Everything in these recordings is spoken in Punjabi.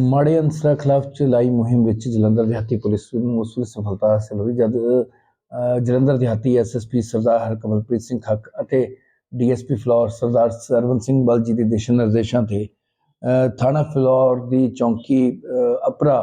ਮਾੜੇ ਅਨਸਰਾਂ ਖਿਲਾਫ ਚਲਾਈ ਮੁਹਿੰਮ ਵਿੱਚ ਜਲੰਧਰ ਦਿਹਾਤੀ ਪੁਲਿਸ ਨੂੰ ਉਸ ਵੇਲੇ ਸਫਲਤਾ ਹਾਸਲ ਹੋਈ, ਜਦ ਜਲੰਧਰ ਦਿਹਾਤੀ ਐਸਐਸਪੀ ਸਰਦਾਰ ਹਰਕਮਲਪ੍ਰੀਤ ਸਿੰਘ ਖੱਕ ਅਤੇ ਡੀਐਸਪੀ ਫਲੋਰ ਸਰਦਾਰ ਸਰਵਨ ਸਿੰਘ ਬਲਜੀ ਦੇ ਦਿਸ਼ਾ ਨਿਰਦੇਸ਼ਾਂ ਤੇ ਥਾਣਾ ਫਲੋਰ ਦੀ ਚੌਂਕੀ ਅਪਰਾ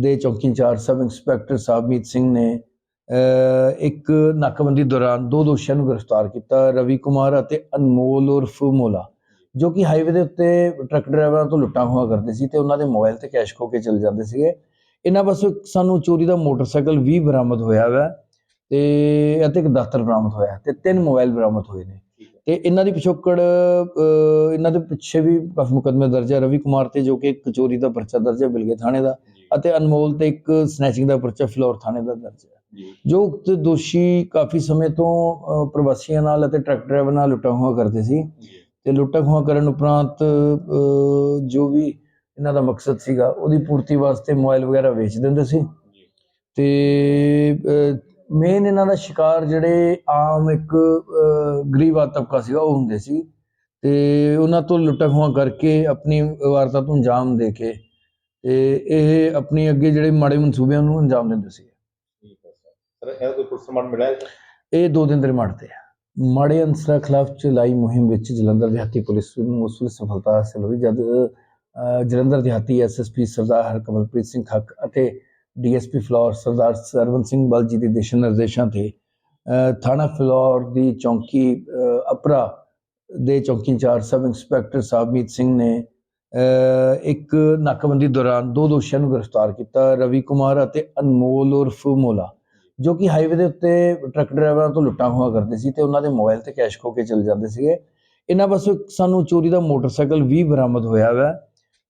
ਦੇ ਚੌਕੀ incharge sub inspector Sahibmeet Singh ਨੇ ਇੱਕ ਨਾਕਾਬੰਦੀ ਦੌਰਾਨ ਦੋ ਦੋਸ਼ੀਆਂ ਨੂੰ ਗ੍ਰਿਫਤਾਰ ਕੀਤਾ, ਰਵੀ ਕੁਮਾਰ ਅਤੇ ਅਨਮੋਲ ਉਰਫ ਮੋਲਾ, ਜੋ ਕਿ ਹਾਈਵੇ ਦੇ ਉੱਤੇ ਟਰੱਕ ਡਰਾਈਵਰਾਂ ਤੋਂ ਲੁੱਟਾਂ ਹੋਆ ਕਰਦੇ ਸੀ ਤੇ ਉਹਨਾਂ ਦੇ ਮੋਬਾਈਲ ਤੇ ਕੈਸ਼ ਖੋ ਕੇ ਚਲੇ ਜਾਂਦੇ ਸੀਗੇ। ਇਹਨਾਂ ਪਾਸੋਂ ਸਾਨੂੰ ਚੋਰੀ ਦਾ ਮੋਟਰਸਾਈਕਲ ਵੀ ਬਰਾਮਦ ਹੋਇਆ ਵਾ ਤੇ, ਅਤੇ ਇੱਕ ਦਫ਼ਤਰ ਬਰਾਮਦ ਹੋਇਆ ਤੇ ਤਿੰਨ ਮੋਬਾਈਲ ਬਰਾਮਦ ਹੋਏ ਨੇ। ਤੇ ਇਹਨਾਂ ਦੀ ਪਿਛੋਕੜ ਇਹਨਾਂ ਦੇ ਪਿੱਛੇ ਵੀ ਕਾਫੀ ਮੁਕੱਦਮੇ ਦਰਜ ਹੈ ਰਵੀ ਕੁਮਾਰ ਤੇ ਜੋ ਕਿ ਇੱਕ ਚੋਰੀ ਦਾ ਪਰਚਾ ਦਰਜ ਹੈ ਬਿਲਗੇ ਥਾਣੇ ਦਾ ਅਤੇ ਅਨਮੋਲ ਤੇ ਇੱਕ ਸਨੈਚਿੰਗ ਦਾ ਪਰਚਾ ਫਲੋਰ ਥਾਣੇ ਦਾ ਦਰਜ ਹੈ ਜੋ। ਉਕਤ ਦੋਸ਼ੀ ਕਾਫੀ ਸਮੇਂ ਤੋਂ ਪ੍ਰਵਾਸੀਆਂ ਨਾਲ ਅਤੇ ਟਰੱਕ ਡਰਾਈਵਰ ਨਾਲ ਲੁੱਟਾਂ ਹੋਆ ਕਰਦੇ ਸੀ ਤੇ ਲੁੱਟਾਂ ਖੋਹਾਂ ਕਰਨ ਉਪਰੰਤ ਜੋ ਵੀ ਇਹਨਾਂ ਦਾ ਮਕਸਦ ਸੀਗਾ ਉਹਦੀ ਪੂਰਤੀ ਵਾਸਤੇ ਮੋਬਾਈਲ ਵਗੈਰਾ ਵੇਚ ਦਿੰਦੇ ਸੀ। ਤੇ ਮੇਨ ਇਹਨਾਂ ਦਾ ਸ਼ਿਕਾਰ ਜਿਹੜੇ ਆਮ ਇੱਕ ਗਰੀਬ ਤਬਕਾ ਸੀਗਾ ਉਹ ਹੁੰਦੇ ਸੀ। ਤੇ ਉਹਨਾਂ ਤੋਂ ਲੁੱਟਾਂ ਖੋਹਾਂ ਕਰਕੇ ਆਪਣੀ ਵਾਰਦਾਤ ਨੂੰ ਅੰਜਾਮ ਦੇ ਕੇ ਤੇ ਇਹ ਆਪਣੀ ਅੱਗੇ ਜਿਹੜੇ ਮਾੜੇ ਮਨਸੂਬਿਆਂ ਨੂੰ ਅੰਜਾਮ ਦਿੰਦੇ ਸੀ। ਠੀਕ ਹੈ ਸਰ। ਸਰ ਇਹ ਕੋਈ ਪੁਲਿਸ ਸਮਾਨ ਮਿਲਿਆ ਹੈ ਸਰ? ਇਹ ਦੋ ਦਿਨ ਦੇ ਰਿਮਾਂਡ ਤੇ ਆ। ਮਾੜੇ ਅਨਸਰਾਂ ਖਿਲਾਫ ਚਲਾਈ ਮੁਹਿੰਮ ਵਿੱਚ ਜਲੰਧਰ ਦਿਹਾਤੀ ਪੁਲਿਸ ਨੂੰ ਉਸ ਵੇਲੇ ਸਫਲਤਾ ਹਾਸਲ ਹੋਈ ਜਦ ਜਲੰਧਰ ਦਿਹਾਤੀ ਐਸਐਸਪੀ ਸਰਦਾਰ ਹਰਕਮਲਪ੍ਰੀਤ ਸਿੰਘ ਖੱਕ ਅਤੇ ਡੀਐਸਪੀ ਫਲੋਰ ਸਰਦਾਰ ਸਰਵਨ ਸਿੰਘ ਬਲ ਜੀ ਦੇ ਦਿਸ਼ਾ ਨਿਰਦੇਸ਼ਾਂ ਤੇ ਥਾਣਾ ਫਲੋਰ ਦੀ ਚੌਂਕੀ ਅਪਰਾ ਦੇ ਚੌਕੀ incharge sub inspector Sahibmeet Singh ਨੇ ਇੱਕ ਨਾਕਾਬੰਦੀ ਦੌਰਾਨ ਦੋ ਦੋਸ਼ੀਆਂ ਨੂੰ ਗ੍ਰਿਫਤਾਰ ਕੀਤਾ, ਰਵੀ ਕੁਮਾਰ ਅਤੇ ਅਨਮੋਲ ਉਰਫ ਮੋਲਾ, ਜੋ ਕਿ ਹਾਈਵੇ ਦੇ ਉੱਤੇ ਟਰੱਕ ਡਰਾਈਵਰਾਂ ਤੋਂ ਲੁੱਟਾਂ ਹੋਆ ਕਰਦੇ ਸੀ ਤੇ ਉਹਨਾਂ ਦੇ ਮੋਬਾਈਲ ਤੇ ਕੈਸ਼ ਖੋ ਕੇ ਚਲੇ ਜਾਂਦੇ ਸੀਗੇ। ਇਹਨਾਂ ਪਾਸੋਂ ਇੱਕ ਸਾਨੂੰ ਚੋਰੀ ਦਾ ਮੋਟਰਸਾਈਕਲ ਵੀ ਬਰਾਮਦ ਹੋਇਆ ਵਾ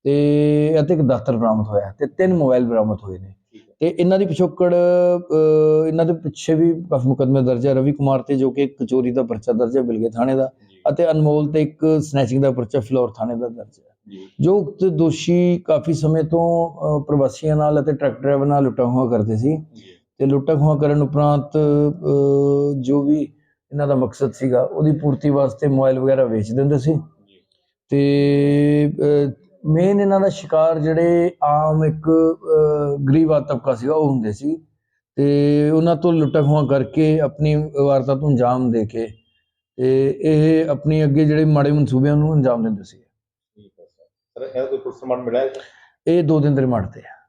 ਤੇ, ਅਤੇ ਇੱਕ ਦਫ਼ਤਰ ਬਰਾਮਦ ਹੋਇਆ ਤੇ ਤਿੰਨ ਮੋਬਾਈਲ ਬਰਾਮਦ ਹੋਏ ਨੇ। ਤੇ ਇਹਨਾਂ ਦੀ ਪਿਛੋਕੜ ਇਹਨਾਂ ਦੇ ਪਿੱਛੇ ਵੀ ਕਾਫੀ ਮੁਕੱਦਮੇ ਦਰਜ ਹੈ ਰਵੀ ਕੁਮਾਰ ਤੇ ਜੋ ਕਿ ਇੱਕ ਚੋਰੀ ਦਾ ਪਰਚਾ ਦਰਜ ਹੈ ਬਿਲਗੇ ਥਾਣੇ ਦਾ ਅਤੇ ਅਨਮੋਲ ਤੇ ਇੱਕ ਸਨੈਚਿੰਗ ਦਾ ਪਰਚਾ ਫਲੋਰ ਥਾਣੇ ਦਾ ਦਰਜ ਹੈ ਜੀ। ਉਕਤ ਦੋਸ਼ੀ ਕਾਫੀ ਸਮੇਂ ਤੋਂ ਪ੍ਰਵਾਸੀਆਂ ਨਾਲ ਅਤੇ ਟਰੱਕ ਡਰਾਈਵਰ ਨਾਲ ਲੁੱਟਾਂ ਹੋਆ ਕਰਦੇ ਸੀ ਤੇ ਲੁੱਟਾਂ ਖੋਹਾਂ ਕਰਨ ਉਪਰੰਤ ਜੋ ਵੀ ਇਹਨਾਂ ਦਾ ਮਕਸਦ ਸੀਗਾ ਉਹਦੀ ਪੂਰਤੀ ਵਾਸਤੇ ਮੋਬਾਈਲ ਵਗੈਰਾ ਵੇਚ ਦਿੰਦੇ ਸੀ। ਤੇ ਮੇਨ ਇਹਨਾਂ ਦਾ ਸ਼ਿਕਾਰ ਜਿਹੜੇ ਆਮ ਇੱਕ ਗਰੀਬ ਆ ਤਬਕਾ ਸੀਗਾ ਉਹ ਹੁੰਦੇ ਸੀ। ਤੇ ਉਹਨਾਂ ਤੋਂ ਲੁੱਟਾਂ ਖੋਹਾਂ ਕਰਕੇ ਆਪਣੀ ਵਾਰਦਾਤ ਨੂੰ ਅੰਜਾਮ ਦੇ ਕੇ ਤੇ ਇਹ ਆਪਣੀ ਅੱਗੇ ਜਿਹੜੇ ਮਾੜੇ ਮਨਸੂਬਿਆਂ ਨੂੰ ਅੰਜਾਮ ਦਿੰਦੇ ਸੀ। ਠੀਕ ਹੈ ਸਰ। ਸਰ ਇਹ ਕੋਈ ਪੁਲਿਸ ਸਮਾਨ ਮਿਲਿਆ ਹੈ? ਸਰ? ਇਹ ਦੋ ਦਿਨ ਦੇ ਰਿਮਾਂਡ ਤੇ ਆ।